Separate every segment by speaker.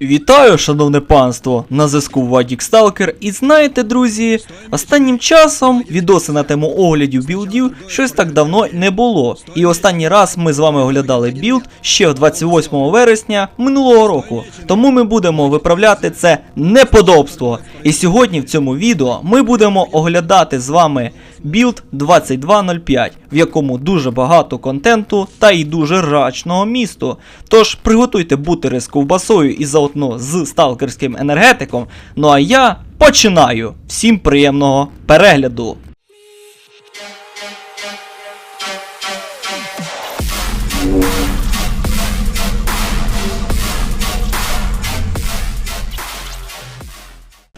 Speaker 1: Вітаю, шановне панство! На зв'язку Вадік Сталкер. І знаєте, друзі, останнім часом відоси на тему оглядів білдів щось так давно не було. І останній раз ми з вами оглядали білд ще 28 вересня минулого року. Тому ми будемо виправляти це неподобство. І сьогодні в цьому відео ми будемо оглядати з вами білд 2205, в якому дуже багато контенту та й дуже рачного місту. Тож приготуйте бутери з ковбасою і заодно з сталкерським енергетиком. Ну а я починаю. Всім приємного перегляду.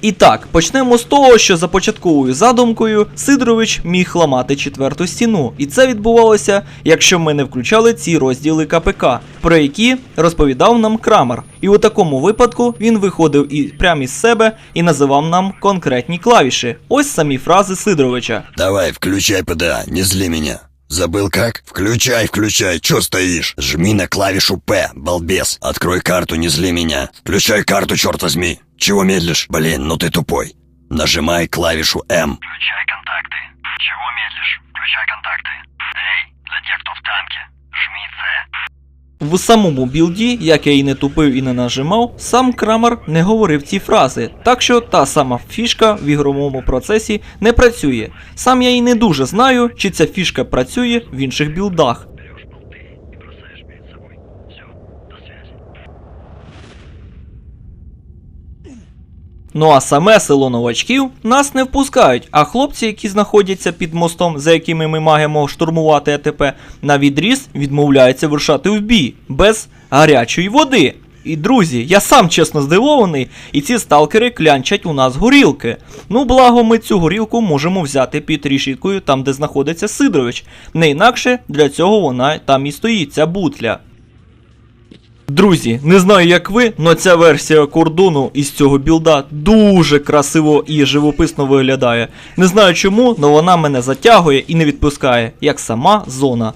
Speaker 1: І так, почнемо з того, що за початковою задумкою Сидорович міг ламати четверту стіну, і це відбувалося, якщо ми не включали ці розділи КПК, про які розповідав нам Крамер. І у такому випадку він виходив і прямо із себе і називав нам конкретні клавіші. Ось самі фрази Сидоровича.
Speaker 2: Давай, включай ПДА, не зли меня. Забыл как? Включай, включай, чё стоишь? Жми на клавишу П, балбес. Открой карту, не зли меня. Включай карту, черт возьми. Чего медлишь? Блин, ну ты тупой. Нажимай клавишу М. Включай контакты. Чего медлишь? Включай контакты. Эй, для тех, кто в танке, жми С.
Speaker 1: В самому білді, як я і не тупив і не нажимав, сам Крамер не говорив ці фрази, так що та сама фішка в ігровому процесі не працює. Сам я і не дуже знаю, чи ця фішка працює в інших білдах. Ну а саме село новачків нас не впускають, а хлопці, які знаходяться під мостом, за якими ми маємо штурмувати АТП, на відріз відмовляються вирушати в бій без гарячої води. І друзі, я сам чесно здивований, і ці сталкери клянчать у нас горілки. Ну, благо, ми цю горілку можемо взяти під рішіткою там, де знаходиться Сидорович. Не інакше для цього вона там і стоїть, ця бутля. Друзі, не знаю як ви, але ця версія кордону із цього білда дуже красиво і живописно виглядає. Не знаю чому, але вона мене затягує і не відпускає, як сама зона.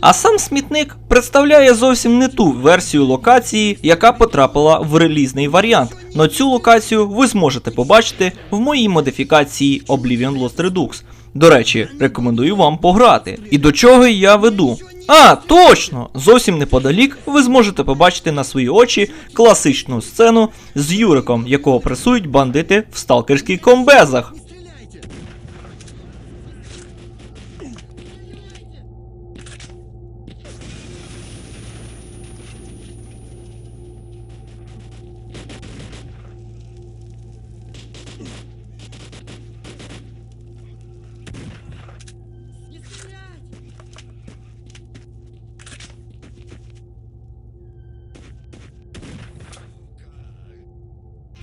Speaker 1: А сам смітник представляє зовсім не ту версію локації, яка потрапила в релізний варіант. Но цю локацію ви зможете побачити в моїй модифікації Oblivion Lost Redux. До речі, рекомендую вам пограти. І до чого я веду? А, точно! Зовсім неподалік ви зможете побачити на свої очі класичну сцену з Юриком, якого пресують бандити в сталкерських комбезах.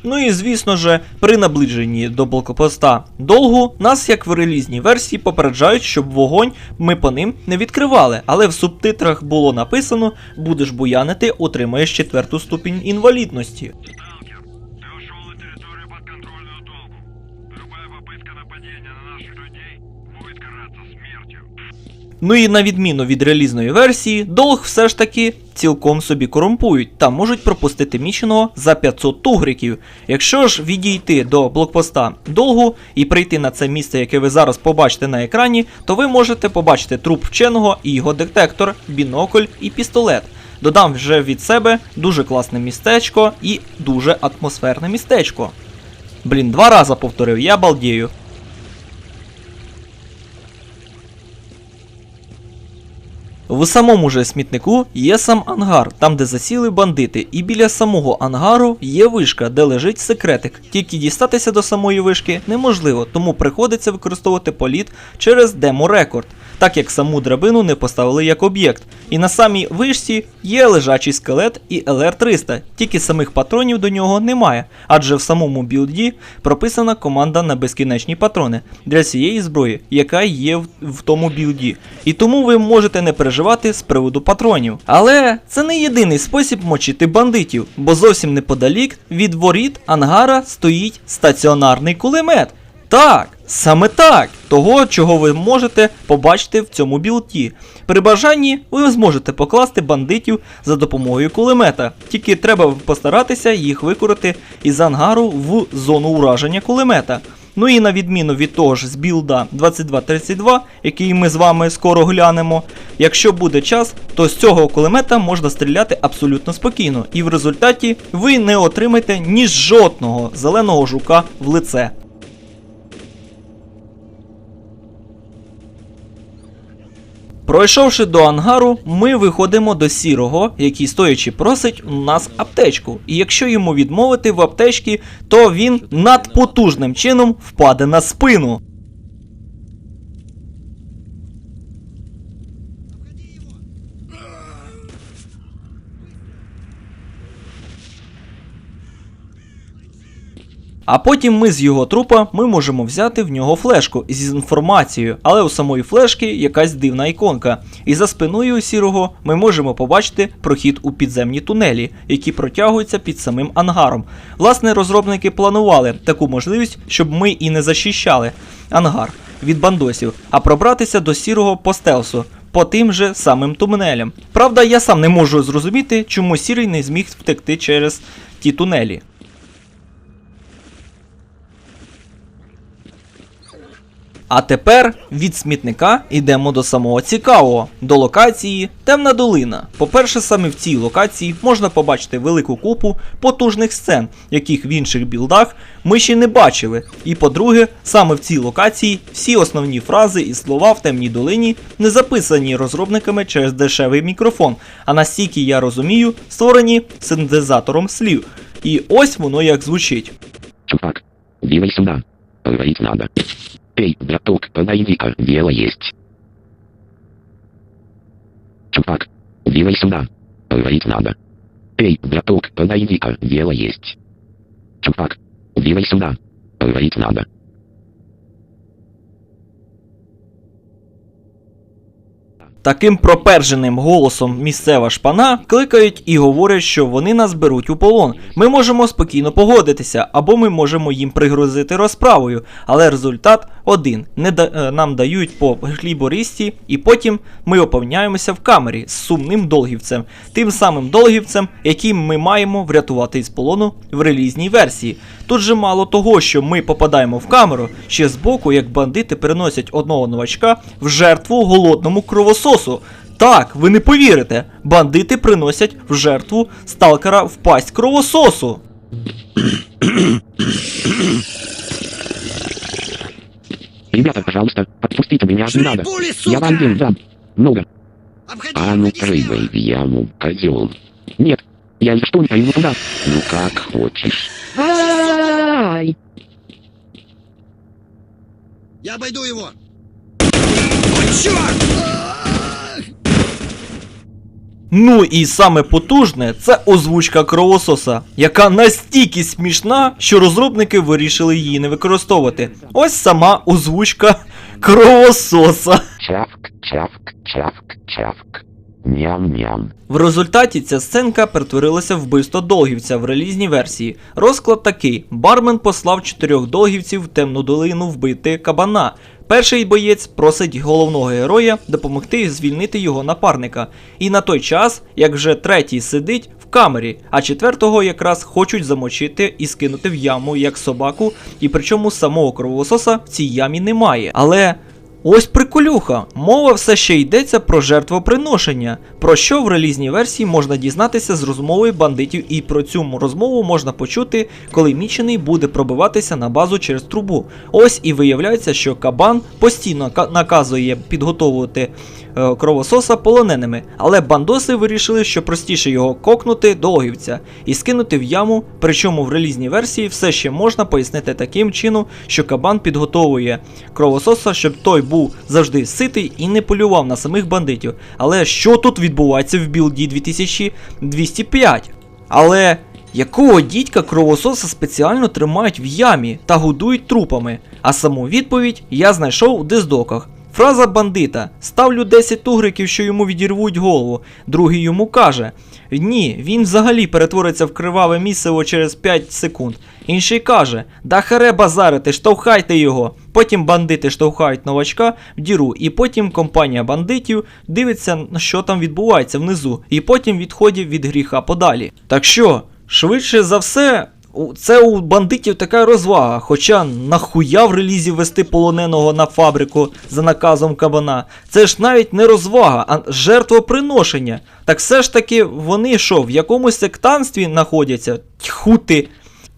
Speaker 1: Ну і звісно же, при наближенні до блокпоста долгу нас, як в релізній версії, попереджають, щоб вогонь ми по ним не відкривали. Але в субтитрах було написано: будеш буянити, отримаєш четверту ступінь інвалідності. Ну і на відміну від релізної версії, долг все ж таки цілком собі корумпують та можуть пропустити міченого за 500 тугриків. Якщо ж відійти до блокпоста долгу і прийти на це місце, яке ви зараз побачите на екрані, то ви можете побачити труп вченого і його детектор, бінокль і пістолет. Додам вже від себе дуже класне містечко і дуже атмосферне містечко. Блін, два рази повторив, я балдію. В самому же смітнику є сам ангар, там де засіли бандити, і біля самого ангару є вишка, де лежить секретик. Тільки дістатися до самої вишки неможливо, тому приходиться використовувати політ через демо-рекорд, так як саму драбину не поставили як об'єкт. І на самій вишці є лежачий скелет і ЛР-300, тільки самих патронів до нього немає, адже в самому білді прописана команда на безкінечні патрони для цієї зброї, яка є в, в тому білді. І тому ви можете не переживати з приводу патронів. Але це не єдиний спосіб мочити бандитів, бо зовсім неподалік від воріт ангара стоїть стаціонарний кулемет. Так, саме так, того, чого ви можете побачити в цьому білті. При бажанні ви зможете покласти бандитів за допомогою кулемета, тільки треба постаратися їх викорити із ангару в зону ураження кулемета. Ну і на відміну від того ж з білда 2232, який ми з вами скоро глянемо, якщо буде час, то з цього кулемета можна стріляти абсолютно спокійно, і в результаті ви не отримаєте ні жодного зеленого жука в лице. Пройшовши до ангару, ми виходимо до сірого, який стоячи просить у нас аптечку. І якщо йому відмовити в аптечці, то він надпотужним чином впаде на спину. А потім ми з його трупа ми можемо взяти в нього флешку з інформацією, але у самої флешки якась дивна іконка. І за спиною сірого ми можемо побачити прохід у підземні тунелі, які протягуються під самим ангаром. Власне, розробники планували таку можливість, щоб ми і не захищали ангар від бандосів, а пробратися до сірого по стелсу. По тим же самим тунелям. Правда, я сам не можу зрозуміти, чому сірий не зміг втекти через ті тунелі. А тепер від смітника йдемо до самого цікавого, до локації Темна долина. По-перше, саме в цій локації можна побачити велику купу потужних сцен, яких в інших білдах ми ще не бачили. І по-друге, саме в цій локації всі основні фрази і слова в темній долині не записані розробниками через дешевий мікрофон, а настільки я розумію, створені синтезатором слів. І ось воно як звучить.
Speaker 3: Чувак, делай сюда. Говорить надо. Эй, браток, подойди-ка, дело есть. Чувак, делай сюда. Говорить надо. Эй, браток, подойди-ка, дело есть. Чувак, делай сюда. Говорить надо.
Speaker 1: Таким проперженим голосом місцева шпана кликають і говорять, що вони нас беруть у полон. Ми можемо спокійно погодитися, або ми можемо їм пригрозити розправою. Але результат один: не да- е, нам дають по хліборісті, і потім ми опиняємося в камері з сумним долгівцем, тим самим долгівцем, яким ми маємо врятувати із полону в релізній версії. Тут же мало того, що ми попадаємо в камеру, ще збоку, як бандити переносять одного новачка в жертву голодному кровососу. Так, ви не повірите, бандити приносять в жертву сталкера в пасть кровососу.
Speaker 3: Ребята, пожалуйста, отпустите меня, не надо.
Speaker 4: пули,
Speaker 3: Я вам денег дам. Много.
Speaker 4: Обходи
Speaker 3: А ну прыгай в яму, козел. Нет, я за что не пойму туда. Ну как хочешь. Ай!
Speaker 4: Я обойду его. Ой, черт!
Speaker 1: Ну і саме потужне це озвучка кровососа, яка настільки смішна, що розробники вирішили її не використовувати. Ось сама озвучка кровососа.
Speaker 3: Чавк, чавк, чавк, чавк. Ням-ням.
Speaker 1: В результаті ця сценка перетворилася в вбивство долгівця в релізній версії. Розклад такий: бармен послав чотирьох долгівців в темну долину вбити кабана. Перший боєць просить головного героя допомогти звільнити його напарника. І на той час, як вже третій сидить в камері, а четвертого якраз хочуть замочити і скинути в яму як собаку, і причому самого кровососа в цій ямі немає. Але Ось приколюха. Мова все ще йдеться про жертвоприношення, про що в релізній версії можна дізнатися з розмови бандитів, і про цю розмову можна почути, коли мічений буде пробиватися на базу через трубу. Ось і виявляється, що кабан постійно наказує підготовувати е, кровососа полоненими, але бандоси вирішили, що простіше його кокнути до огівця і скинути в яму. Причому в релізній версії все ще можна пояснити таким чином, що кабан підготовує кровососа, щоб той був завжди ситий і не полював на самих бандитів. Але що тут відбувається в білді 2205? Але якого дідька кровососа спеціально тримають в ямі та годують трупами? А саму відповідь я знайшов у диздоках. Фраза бандита: ставлю 10 тугриків, що йому відірвуть голову. Другий йому каже: Ні, він взагалі перетвориться в криваве місиво через 5 секунд. Інший каже: Да харе базарити, штовхайте його. Потім бандити штовхають новачка в діру, і потім компанія бандитів дивиться, що там відбувається внизу, і потім відходять від гріха подалі. Так що, швидше за все, це у бандитів така розвага. Хоча нахуя в релізі вести полоненого на фабрику за наказом кабана. Це ж навіть не розвага, а жертвоприношення. Так все ж таки вони що, в якомусь сектанстві знаходяться? Тьху ти.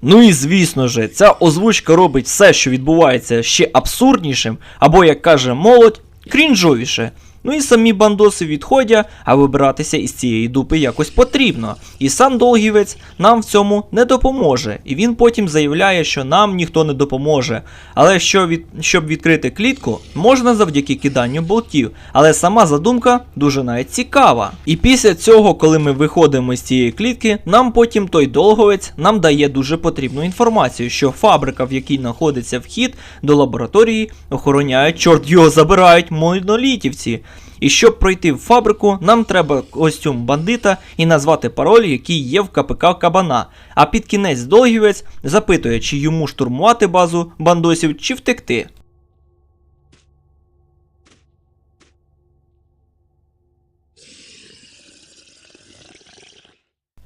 Speaker 1: Ну і звісно же, ця озвучка робить все, що відбувається ще абсурднішим, або, як каже молодь, крінжовіше. Ну і самі бандоси відходять, а вибиратися із цієї дупи якось потрібно. І сам Долгівець нам в цьому не допоможе. І він потім заявляє, що нам ніхто не допоможе. Але що від... щоб відкрити клітку, можна завдяки киданню болтів. Але сама задумка дуже навіть цікава. І після цього, коли ми виходимо з цієї клітки, нам потім той долговець нам дає дуже потрібну інформацію, що фабрика, в якій знаходиться вхід до лабораторії, охороняють, чорт його забирають монолітівці. І щоб пройти в фабрику, нам треба костюм бандита і назвати пароль, який є в КПК Кабана. А під кінець Долгівець запитує, чи йому штурмувати базу бандосів, чи втекти.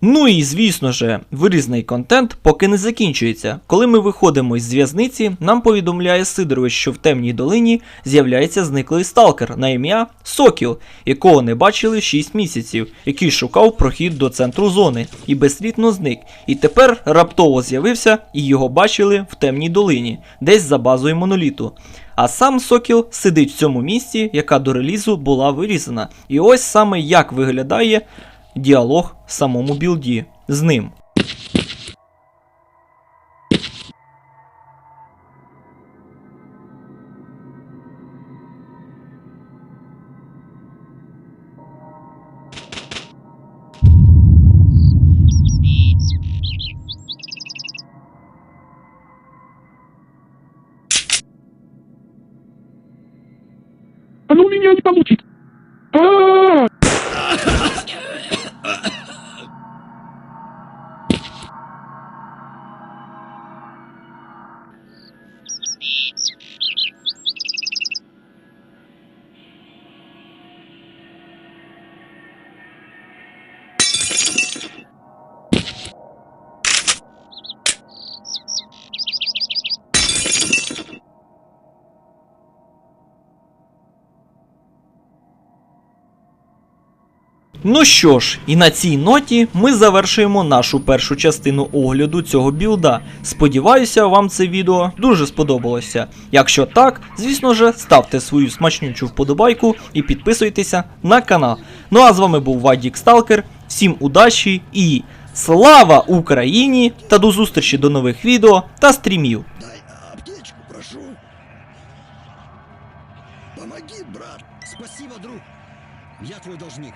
Speaker 1: Ну і звісно же, вирізний контент поки не закінчується. Коли ми виходимо із зв'язниці, нам повідомляє Сидорович, що в темній долині з'являється зниклий сталкер на ім'я Сокіл, якого не бачили 6 місяців, який шукав прохід до центру зони і безслідно зник. І тепер раптово з'явився і його бачили в темній долині, десь за базою моноліту. А сам Сокіл сидить в цьому місці, яка до релізу була вирізана. І ось саме як виглядає діалог самому білді з ним. Ну що ж, і на цій ноті ми завершуємо нашу першу частину огляду цього білда. Сподіваюся, вам це відео дуже сподобалося. Якщо так, звісно ж, ставте свою смачнючу вподобайку і підписуйтеся на канал. Ну а з вами був Вадік Сталкер. Всім удачі і слава Україні! Та до зустрічі до нових відео та стрімів!
Speaker 4: Помоги, брат. Спасибо, друг. Я твой должник.